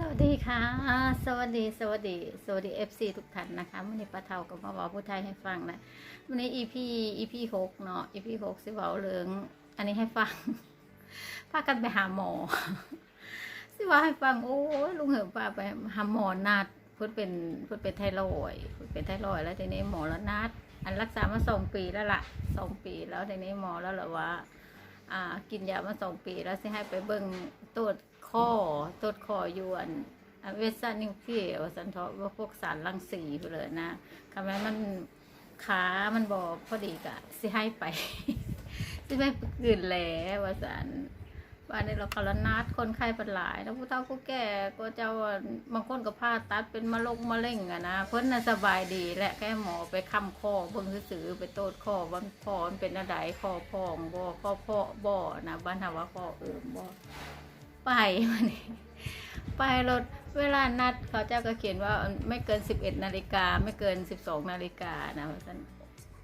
สวัสดีค่ะ สวัสดี สวัสดี สวัสดี FC ทุกท่านนะคะวันนี้ป้าเทากับมาบอกผู้ไทยให้ฟังนะวันนี้ EP EP หกเนาะ EP หกสิบเว้าเรื่องอันนี้ให้ฟัง พากันไปหาหมอ สิว่าให้ฟัง โอ้ยลุงเหิมพาไปหาหมอนัดพิ่นเป็นพิ่นเป็นไทรอยพิ่นเป็นไทรอยแล้วทีนี้หมอแล้วนัด อันรักษามาสองปีแล้วล่ะสองปีแล้วทีนี้หมอแล้วหรอว่า อ่ากินยามาสองปีแล้วสิให้ไปเบิ่งตรวจข้อตรวจข้อยวนเวชศาสตร์นิวเฟียร์ว่าสันทอว่าพวกสารรังสีไปเลยนะคำนั้นมันขามันบอพอดีกะสิให้ไป สิไม่กืนแหล้วว่าสัน ว่าในเราคารนัดคนไข้เป็นหลายแล้วผู้เฒ่าผู้แก่ก็เจ้าบางคนก็ผ่าตัดเป็นมะลงมะเร็งอะนะเพิ่นน่ะสบายดีแหละแค่หมอไปค้ำข้อเบิ่งซื่อไปโตดข้อว่ามันข้อมันเป็นอะไรข้อพองบ่ข้อเพาะบ่นะบ้านเฮาว่าข้อเอิ่มบ่ไปมานี่ไปรถเวลานัดเขาเจ้าก็เขียนว่าไม่เกิน11นาฬิกาไม่เกิน12นาฬิกานะว่าซั่น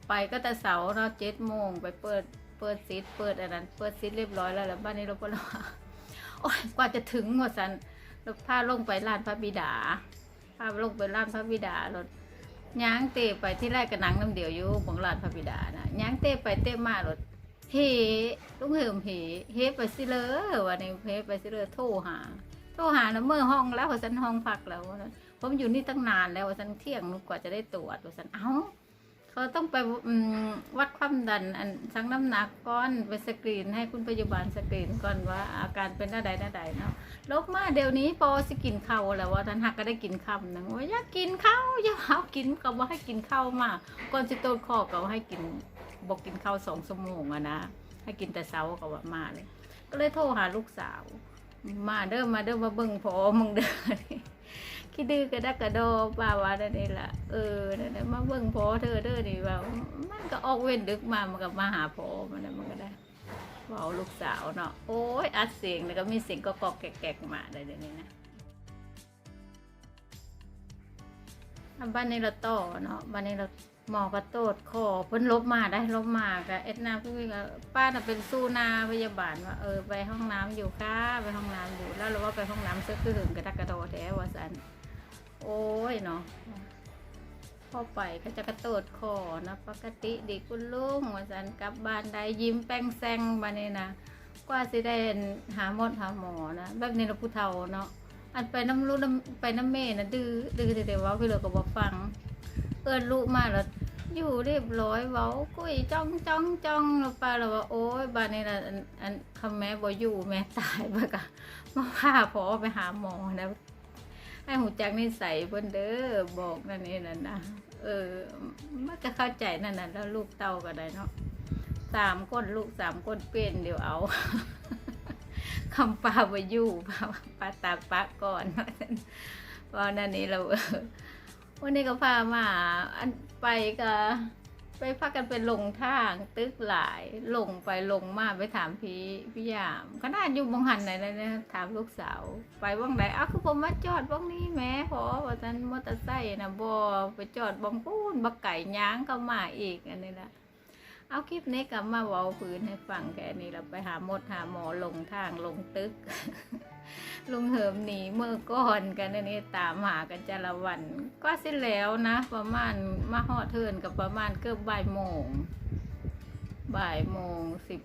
ไปก็แต่เสาร์เนาะ7โมงไปเปิด ปิดซิทเปิดอันนั้น เปิดซิทเรียบร้อยแล้วแล้วบ้านนี้เราก็ว่าโอ้ยกว่าจะถึงว่าซั่นแล้วพาลงไปลานพระบิดาพาลงไปลานพระบิดารถย่างเตะไปที่แรกก็หนังน้ำเดียวอยู่ของลานพระบิดานะย่างเตะไปเตะมารถเฮลุงเหิมเฮเฮไปสิเลยวันนี้เฮไปสิเลยโทรหาโทรหาแล้วเมื่อห้องแล้วว่าฉันห้องพักแล้วผมอยู่นี่ตั้งนานแล้วฉันเที่ยงกว่าจะได้ตรวจฉันเอ้า เขาต้องไปอืมวัดความดัน อันชั่งน้ำหนักก่อนไปสกรีนให้คุณพยาบาลสกรีนก่อนว่าอาการเป็นอะไรอะไรเนาะลบมาเดี๋ยวนี้พอสิกินข้าวแล้วว่าท่านหักก็ได้กินคำหนึงว่าอยากกินข้าวอย่าเอากินก็ว่าให้กินข้าวมาก่อนสิโตนคอก็ว่าให้กินบอกกินข้าวสองชั่วโมงอะนะให้กินแต่เช้าก็ว่ามาเลย ก็เลยโทรหาลูกสาว มาเด้อมาเด้อมาเบิ่งพอมึงเด้อ คิดดื้อกระดักกระโดป่าวาได้นี่ล่ะเออนั่นแหละมาเบิ่งพอเธอเด้อนี่ว่ามันก็ออกเว้นดึกมามันก็มาหาพอมันน่มันก็ได้เว้าลูกสาวเนาะโอ้ยอัดเสียงแล้วก็มีเสียงก็กอกแกกๆมาได้เดี๋ยวนี้นะบ้านในเราต่อเนาะบ้านในเราหมอกระโตดคอเพิ่นลบมาได้ลบมาก็เอ็ดนาพี่ก็ป้าน่ะเป็นสู้นาพยาบาลว่าเออไปห้องน้ำอยู่ค่ะไปห้องน้ำอยู่แล้วเราว่าไปห้องน้ำเสื้อคือหึงกระดักกระโดดแท้ว่าสัน โอ้ยเนาะพ่อไปก็จะกระโตดคอนะปกติดีคุณลุงว่าสันกลับบ้านได้ยิ้มแป้งแซงมาเนี่ยนะกว่าสิได้หาหมดหาหมอนะแบบนี้เราผู้เฒ่าเนาะอันไปน้ำลูกน้ำไปน้ำเมนะดื้อดื้อแต่ว่าพี่เหลือก็บอกฟัง เอินลูกมาแล้วอยู่เรียบร้อยเว้ากุ้ยจ้องจ้องจ้องเราไปแล้วว่าโอ้ยบ้านนี้นะอันอันคำแม่บ่อยู่แม่ตายบ้ากะมาพาพอไปหาหมอนะ ให้หูจักนิสัยเพิ่นเด้อบอกนั่นนี่นั่นนะเออ มันก็เข้าใจนั่นน่ะแล้วลูกเต้าก็ได้เนาะสามคนลูกสามคนเป็นเดี๋ยวเอาคำปลาไปอยู่ปลาปาตากปลาก่อนเพราะนั่นนี่เราวันนี้ก็พามาอันไปก็ ไปพักกันเป็นลงทาง ตึกหลายลงไปลงมาไปถามพี่พี่ยามขนาดอยู่บงหันไหนเลยนะถามลูกสาว ไปบ้างไหนอ้าวคือผมมาจอดบ้างนี้แม่พอว่าฉันมอเตอร์ไซค์นะบอไปจอดบ้องปูนบักไก่ย้างเข้ามาอีกอันนี้นะเอาคลิปนี้กลับมาเว้าพื้นให้ฟังแค่นี้เราไปหาหมดหาหมอลงทางลงตึก ลุงเหิมหนีเมื่อก่อนกันอันนี้ตามหากันจาละวัน ก็เสร็จแล้วนะ ประมาณมาหอดเทินกับประมาณเกือบบ่ายโมงบ่ายโมงสิบ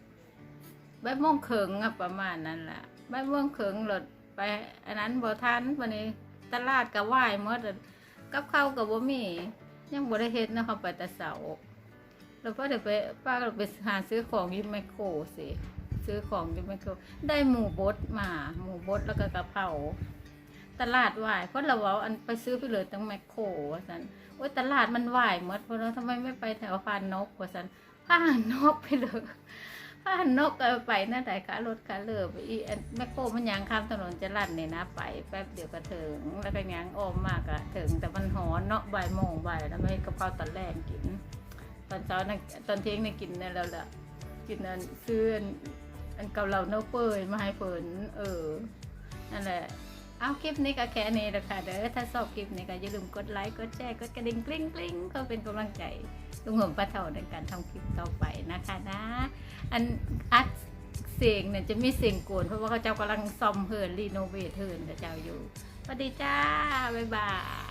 บ่ายโมงเคิงอะประมาณนั้นแหละบ่ายโมงเคิงรถไป อันนั้นบ่ทันวันนี้ตลาดก็ไหวายหมดอกับเข้ากับบ่มี ยังบ่ได้เฮ็ดนะเขาไปแต่เสาร์แล้วก็เดี๋ยวไปป้าก็ไปหาซื้อของยิมไมโครสิ ซื้อของอยิมไมโครได้หมูบดมา หมูบดแล้วก็กระเพราตลาดวายเพราะเราว่าอันไปซื้อไปเลยตั้งไมคโครว่าสันโอ้ยตลาดมันวายหมดเพราะเราทำไมไม่ไปแถวพานนกว่าสันพานนกไปเลยพานนกไปนั่นไหนคะรถคะเลือไปอีแมคโครมันยางข้ามถนนจะลั่นเนี่ยนะ ไปแป๊บเดียวก็ถึงแล้วก็ยางอ้อมมากอะถึงแต่มันหอนเนาะบ่ายโมงบ่ายแล้วไม่กระเพราตอนแรกกิน ตอนเช้านะตอนเที่ยงเนี่ยกินเนั่นแล้วล่ะกินอันซื้อ อันอันเกาเหลาเนื้อเปื่อยมาให้เพิ่นเออนั่นแหละเอาคลิปนี้ก็แค่นี้แหละค่ะเด้อถ้าชอบคลิปนี้ก็อย่าลืมกดไลค์กดแชร์กดกระดิ่งกลิ้งกลิ้งก็เป็นกำลังใจลุงหงป้าเท่าในการทำคลิปต่อไปนะคะนะ อันอัดเสียงเนี่ยจะมีเสียงโกนเพราะว่าเขาเจ้ากำลังซ่อมเฮิร์นรีโนเวทเฮิร์นเจ้าอยู่สวัสดีจ้าบ๊ายบาย